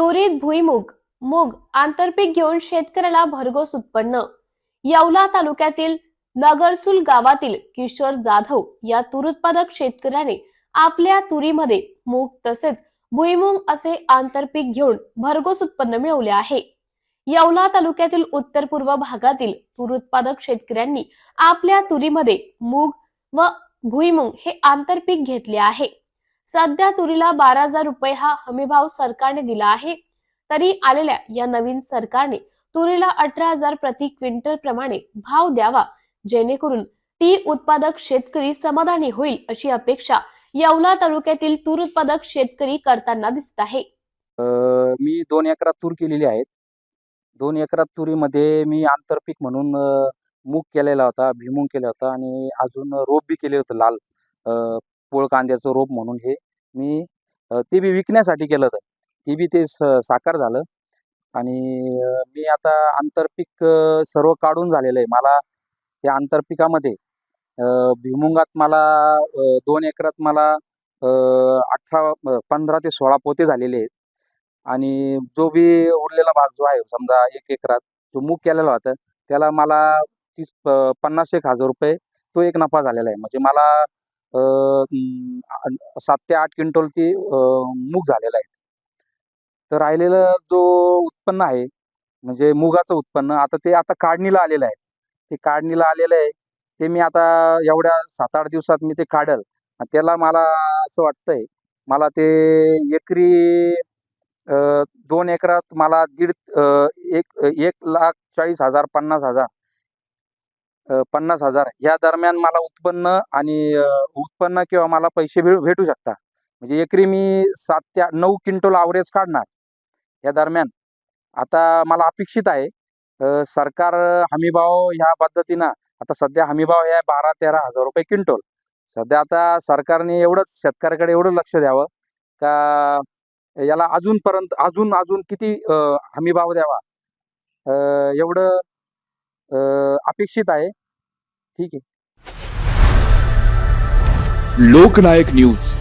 तुरीत भुईमुग मूग आंतरपीक घेऊन शेतकऱ्याला भरघोस उत्पन्न. येवला तालुक्यातील नगरसूल गावातील किशोर जाधव या तूर उत्पादक शेतकऱ्याने आपल्या तुरीमध्ये मूग तसेच भुईमुग असे आंतरपीक घेऊन भरघोस उत्पन्न मिळवले आहे. येवला तालुक्यातील उत्तर पूर्व भागातील तूर उत्पादक शेतकऱ्यांनी आपल्या तुरीमध्ये मूग व भुईमुग हे आंतरपीक घेतले आहे. सध्या तुरीला बारा हजार रुपये हा हमीभाव सरकारने दिला आहे. तरी आलेल्या या नवीन सरकारने तुरीला अठरा हजार प्रति क्विंटल प्रमाणे भाव द्यावा. जेणेकरून ती उत्पादक शेतकरी समाधानी होईल अशी अपेक्षा येवला तालुक्यातील तूर उत्पादक शेतकरी करताना दिसत आहे. मी दोन एकरात तूर केलेली आहेत. दोन एकरात तुरीमध्ये मी आंतरपीक म्हणून मूग केलेला होता भुईमूग केला होता आणि अजून रोप बी केले होतं लाल. पोळ कांद्याचं रोप म्हणून हे मी ते बी विकण्यासाठी केलं होतं. ते बी ते स साकार झालं. आणि मी आता आंतरपीक सर्व काढून झालेलं आहे. मला त्या आंतरपिकामध्ये भिमुंगात भुईमुगात मला दोन एकरात मला अठरा पंधरा ते सोळा पोते झालेले आहेत. आणि जो बी उरलेला भाग जो आहे समजा एक एकरात जो मूग केलेला होता त्याला मला तीस प- पन्नास एक हजार रुपये तो एक नफा झालेला आहे. म्हणजे मला सात ते आठ क्विंटल ती मूग झालेला आहे. तर राहिलेलं जो उत्पन्न आहे म्हणजे मुगाचं उत्पन्न आता ते आता काढणीला आलेलं आहे. ते काढणीला आलेलं आहे. ते मी आता एवढ्या सात आठ दिवसात मी ते काढल. आणि त्याला मला असं वाटतंय मला ते एकरी दोन एकरात मला दीड एक एक लाख चाळीस हजार पन्नास हजार पन्नास हजार. या दरम्यान मला उत्पन्न आणि उत्पन्न किंवा मला पैसे भेटू शकता. म्हणजे एकरी मी सात ते नऊ क्विंटल आवरेज काढणार या दरम्यान. आता मला अपेक्षित आहे सरकार हमीभाव ह्या पद्धतीनं आता सध्या हमीभाव हे बारा तेरा हजार रुपये क्विंटल. सध्या आता सरकारने एवढंच शेतकऱ्याकडे एवढं लक्ष द्यावं का याला अजूनपर्यंत अजून अजून किती हमीभाव द्यावा? एवढं अपेक्षित आहे. ठीक आहे. लोकनायक न्यूज.